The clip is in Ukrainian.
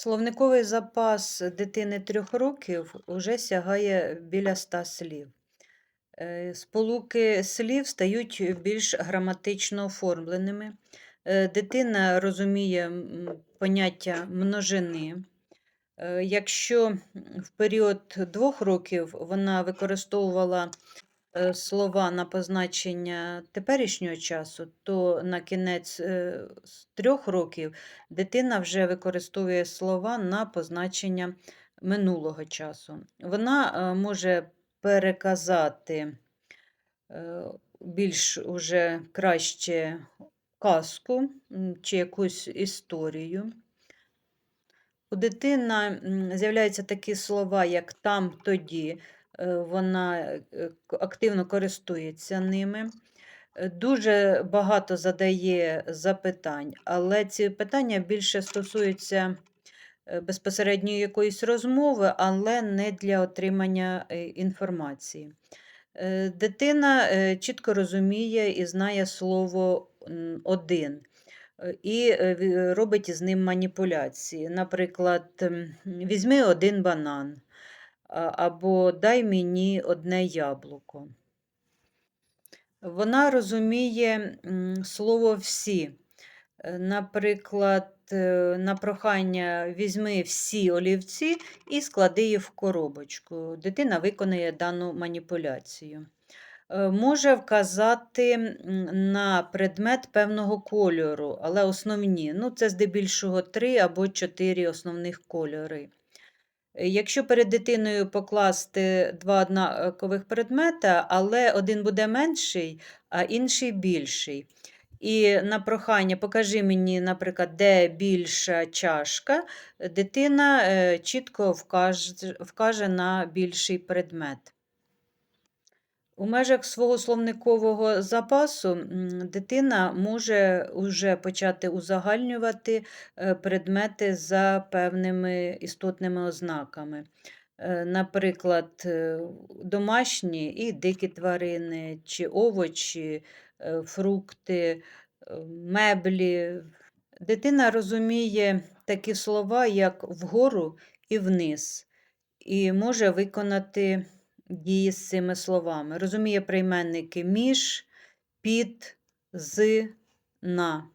Словниковий запас дитини трьох років уже сягає біля ста слів. Е, Сполуки слів стають більш граматично оформленими. Е, Дитина розуміє поняття множини. Е, Якщо в період двох років вона використовувала слова на позначення теперішнього часу, то на кінець е, з трьох років дитина вже використовує слова на позначення минулого часу. Вона е, може переказати е, більш уже краще казку чи якусь історію. У дитина з'являються такі слова, як там, тоді. Е, Вона е, активно користується ними. Е, Дуже багато задає запитань, але ці питання більше стосуються безпосередньо якоїсь розмови, але не для отримання інформації. Дитина чітко розуміє і знає слово один і робить із ним маніпуляції. Наприклад, візьми один банан або дай мені одне яблуко. Вона розуміє слово всі. Е, Наприклад, е, на прохання візьми всі олівці і склади їх в коробочку. Дитина виконує дану маніпуляцію. Е, Може вказати на предмет певного кольору, але основні. Ну, це здебільшого три або чотири основних кольори. Якщо перед дитиною покласти два однакових предмета, але один буде менший, а інший більший. І на прохання покажи мені, наприклад, де більша чашка, дитина е, чітко вкаже на більший предмет. У межах свого словникового запасу дитина може вже почати узагальнювати е, предмети за певними істотними ознаками. Е, Наприклад, е, домашні і дикі тварини, чи овочі, фрукти, меблі. Дитина розуміє такі слова, як вгору і вниз, і може виконати дії з цими словами. Розуміє прийменники між, під, з, на.